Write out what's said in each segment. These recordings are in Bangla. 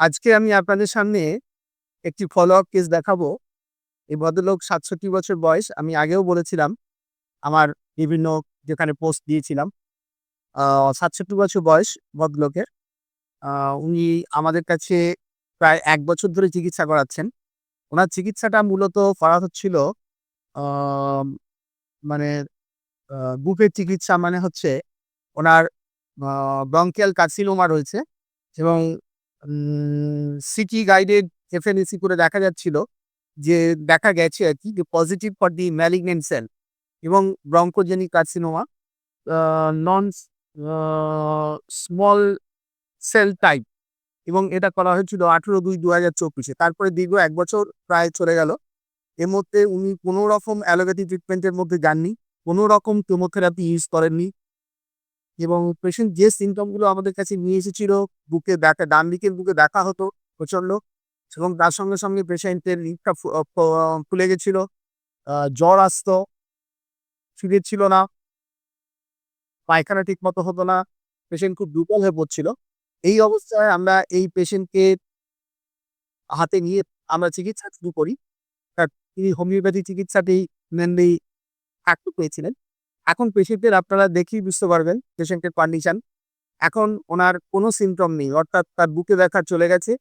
আজকে আমি আপনাদের সামনে একটি ফলো আপ কেস দেখাবো। এই ভদ্রলোক সাতষট্টি বছর বয়স, আমি আগেও বলেছিলাম, আমার বিভিন্ন যেখানে পোস্ট দিয়েছিলাম। সাতষট্টি বছর বয়স ভদ্রলোকের। উনি আমাদের কাছে প্রায় এক বছর ধরে চিকিৎসা করাচ্ছেন। ওনার চিকিৎসাটা মূলত করা হচ্ছিল মানে বুকের চিকিৎসা মানে হচ্ছে, ওনার ব্রঙ্কিয়াল কার্সিনোমা রয়েছে এবং সিটি গাইডেড এফএনএসি করে দেখা যাচ্ছিল যে দেখা গেছে আর কি যে positive for the malignant cell এবং bronchogenic carcinoma non small cell type এবং এটা করা হয়েছিল আঠেরো দুই দু হাজার চব্বিশে। তারপরে দীর্ঘ এক বছর প্রায় চলে গেল। এর মধ্যে উনি কোনো রকম অ্যালোপ্যাথি ট্রিটমেন্টের মধ্যে যাননি, কোনো রকম কেমোথেরাপি ইউজ করেননি। এবং পেশেন্ট যে সিমটমগুলো আমাদের কাছে নিয়ে এসেছিল, বুকে ব্যথা ডান দিকের বুকে ব্যথা হতো প্রচণ্ড এবং তার সঙ্গে সঙ্গে পেশেন্টের লিপটা ফুলে গেছিল জ্বর আসতো, ফিরে ছিল না, পায়খানা ঠিক মতো হতো না পেশেন্ট খুব দুর্বল হয়ে পড়ছিল। এই অবস্থায় আমরা এই পেশেন্টকে হাতে নিয়ে আমরা চিকিৎসা শুরু করি। তিনি হোমিওপ্যাথি চিকিৎসাটি মেনলি একটু পেয়েছিলেন। এখন পেশেন্টের আপনারা দেখেই বুঝতে পারবেন পেশেন্টের কন্ডিশন এখন ওনার কোনো সিমটম নেই, অর্থাৎ তার বুকে ব্যথা চলে গেছে।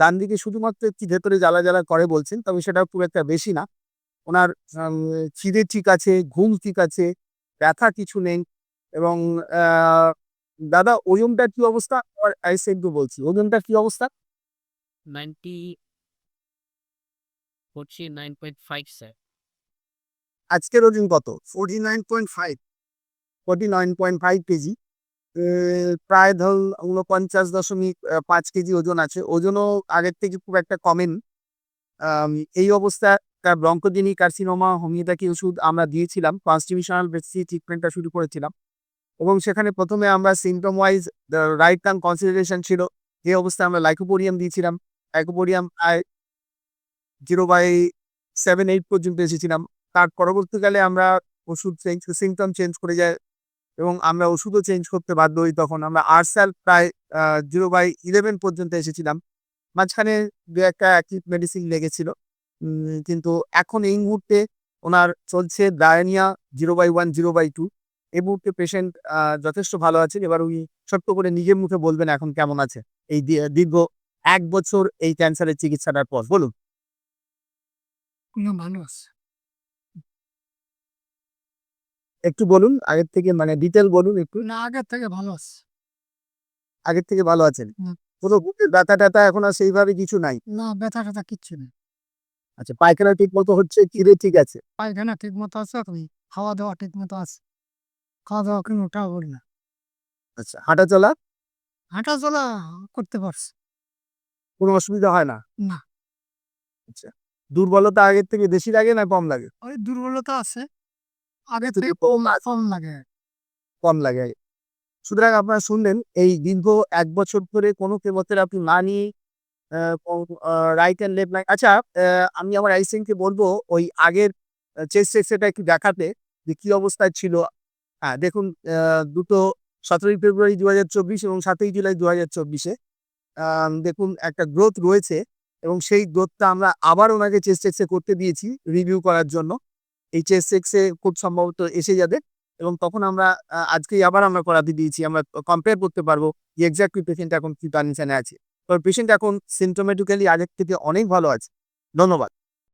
ডান দিকে শুধুমাত্র একটি ভেতরে জ্বালা জ্বালা করে বলছেন, তবে সেটা খুব একটা বেশি না। ওনার খিদে ঠিক আছে, ঘুম ঠিক আছে, ব্যথা কিছু নেই এবং দাদা ওজনটার কি অবস্থা? আই সেন্টু বলছি, ওজনটার কি অবস্থা? 90 49.5 স্যার। আজকের ওজন কত? Forty nine point five forty nine point five kg প্রায় ধর উনপঞ্চাশ দশমিক পাঁচ কেজি ওজন আছে। ওজনও আগের থেকে খুব একটা কমেন এই অবস্থা তার ব্রঙ্কোজেনিক কার্সিনোমা হোমিওপ্যাথি ওষুধ আমরা দিয়েছিলাম। কনস্টিটিউশনাল বেসি ট্রিটমেন্টটা শুরু করেছিলাম। এবং সেখানে প্রথমে আমরা symptom wise right term consideration ছিল। এই অবস্থায় আমরা লাইকোপোরিয়াম দিয়েছিলাম। লাইকোপোরিয়াম প্রায় জিরো বাই সেভেন এইট পর্যন্ত এসেছিলাম। তার পরবর্তীকালে আমরা ওষুধ চেঞ্জ সিমটম চেঞ্জ করে যায় এবং আমরা ওষুধও চেঞ্জ করতে বাধ্য হই তখন। আমরা আরসাল প্রায় জিরো বাই ইলেভেন পর্যন্ত এসেছিলাম। মাঝখানে দু একটা অ্যাক্টিভ মেডিসিন লেগেছিল। কিন্তু এখন এই মুহূর্তে ওনার চলছে dyspnoea zero by one zero by two এই মুহূর্তে পেশেন্ট যথেষ্ট ভালো আছেন। এবার উনি ছোট্ট করে নিজের মুখে বলবেন এখন কেমন আছে। এই দীর্ঘ এক বছর এই ক্যান্সারের চিকিৎসাটার পর। বলুন। কোনো মানুষ একটু বলুন আগের থেকে মানে ডিটেল বলুন একটু। না আগের থেকে ভালো আছে। আগের থেকে ভালো আছেন? কোনো বুকের ব্যথা ট্যাথা এখন আর সেইভাবে কিছু নাই? না ব্যথা ট্যাথা কিচ্ছু নেই। আচ্ছা পায়খানা ঠিক মতো হচ্ছে কিরে ঠিক আছে। পায়খানা ঠিক মতো আছে তুমি খাওয়া দাওয়া ঠিক মতো আছে। খাওয়া দাওয়া কোনো ওটাও করি না। আচ্ছা হাঁটা চলা হাঁটা চলা করতে পারছি। কোনো অসুবিধা হয় না? না। আচ্ছা দুর্বলতা আগের থেকে বেশি লাগে না কম লাগে? ওই দুর্বলতা আছে। আগে কম লাগে। কম লাগে। সুতরাং আপনারা শুনলেন, এই দীর্ঘ এক বছর ধরে কোনো কেমোথেরাপি না নিয়ে রাইট অ্যান্ড লেফট লাইন আচ্ছা আমি আমার আইসিএনকে বলব, ওই আগের চেস্ট এক্সরেটা একটু দেখাতে, যে কি অবস্থায় ছিল। হ্যাঁ দেখুন দুটো সতেরোই ফেব্রুয়ারি দু হাজার চব্বিশ এবং সাতই জুলাই দু হাজার চব্বিশে দেখুন, একটা গ্রোথ রয়েছে, এবং সেই গ্রোথটা আমরা আবার ওনাকে চেস্ট এক্সরে করতে দিয়েছি রিভিউ করার জন্য। এই এ খুব সম্ভবত এসে যাবে এবং তখন আমরা আজকেই আবার আমরা করাতে দিয়েছি। আমরা কম্পেয়ার করতে পারব যে এক্স্যাক্টলি পেশেন্ট এখন কি কন্ডিশনে আছে। তো পেশেন্ট এখন সিমটোমেটিক্যালি আগের থেকে অনেক ভালো আছে। ধন্যবাদ।